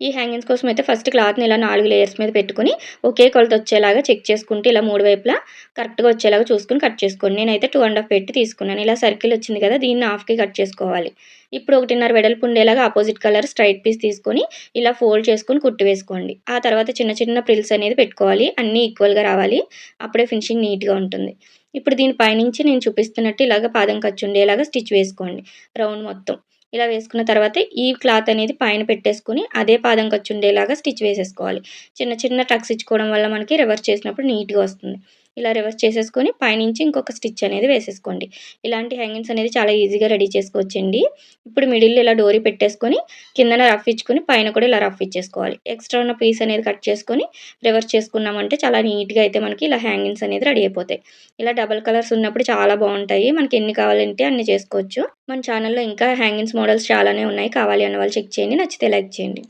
ఈ హ్యాంగింగ్స్ కోసం అయితే ఫస్ట్ క్లాత్ని ఇలా నాలుగు లేయర్స్ మీద పెట్టుకుని ఒకే కొలత వచ్చేలాగా చెక్ చేసుకుంటే ఇలా మూడు వైపులా కరెక్ట్గా వచ్చేలాగా చూసుకుని కట్ చేసుకోండి. నేనైతే టూ అండ్ హాఫ్ పెట్టి తీసుకున్నాను. ఇలా సర్కిల్ వచ్చింది కదా దీన్ని హాఫ్కి కట్ చేసుకోవాలి. ఇప్పుడు ఒకటిన్నర వెడల్పు ఉండేలాగా ఆపోజిట్ కలర్ స్ట్రైట్ పీస్ తీసుకొని ఇలా ఫోల్డ్ చేసుకొని కుట్టి వేసుకోండి. ఆ తర్వాత చిన్న చిన్న ప్రిల్స్ అనేది పెట్టుకోవాలి. అన్నీ ఈక్వల్గా రావాలి. అప్పుడే ఫినిషింగ్ నీట్గా ఉంటుంది. ఇప్పుడు దీని పైనుంచి నేను చూపిస్తున్నట్టు ఇలాగ పాదం ఖర్చు ఉండేలాగా స్టిచ్ వేసుకోండి. రౌండ్ మొత్తం. ఇలా వేసుకున్న తర్వాత ఈ క్లాత్ అనేది పైన పెట్టేసుకుని అదే పాదం ఖర్చు ఉండేలాగా స్టిచ్ వేసేసుకోవాలి. చిన్న చిన్న టక్స్ ఇచ్చుకోవడం వల్ల మనకి రివర్స్ చేసినప్పుడు నీట్గా వస్తుంది. ఇలా రివర్స్ చేసేసుకొని పైనుంచి ఇంకొక స్టిచ్ అనేది వేసేసుకోండి. ఇలాంటి హ్యాంగింగ్స్ అనేది చాలా ఈజీగా రెడీ చేసుకోవచ్చండి. ఇప్పుడు మిడిల్ ఇలా డోరీ పెట్టేసుకొని కిందన రఫ్ ఇచ్చుకొని పైన కూడా ఇలా రఫ్ ఇచ్చేసుకోవాలి. ఎక్స్ట్రా ఉన్న పీస్ అనేది కట్ చేసుకొని రివర్స్ చేసుకున్నామంటే చాలా నీట్గా అయితే మనకి ఇలా హ్యాంగింగ్స్ అనేది రెడీ అయిపోతాయి. ఇలా డబల్ కలర్స్ ఉన్నప్పుడు చాలా బాగుంటాయి. మనకి ఎన్ని కావాలంటే అన్ని చేసుకోవచ్చు. మన ఛానల్లో ఇంకా హ్యాంగింగ్స్ మోడల్స్ చాలానే ఉన్నాయి. కావాలి అన్న వాళ్ళు చెక్ చేయండి. నచ్చితే లైక్ చేయండి.